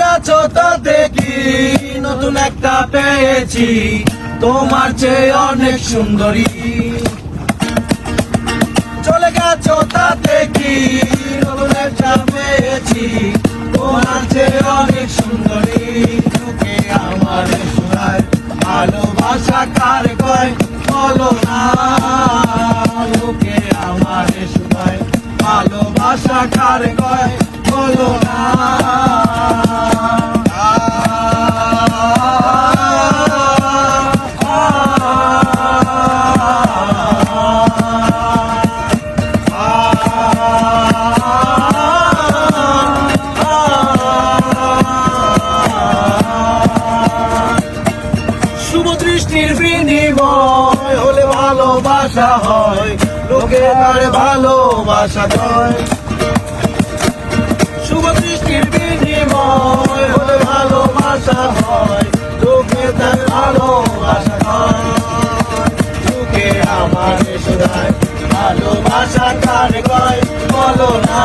গেছো তাতে দেখি, নতুন একটা পেয়েছি, তোমার চেয়ে অনেক সুন্দরী। চলে গেছো তাতে দেখি, নতুন একটা পেয়েছি, তোমার চেয়ে অনেক সুন্দরী। তোকে আমার সুরায় ভালোবাসা কার কয়? বলো না লোকে আমার সুরায় ভালোবাসা কার কয়? শুভ দৃষ্টির বিনিময় হলে ভালোবাসা হয়। লোকে তার ভালোবাসা হয় শুভ দৃষ্টির বিনিময় হলে ভালোবাসা হয়। লোকে তার ভালোবাসা হয় লোকে আমার শোনায় ভালোবাসা কার কয় বলো না।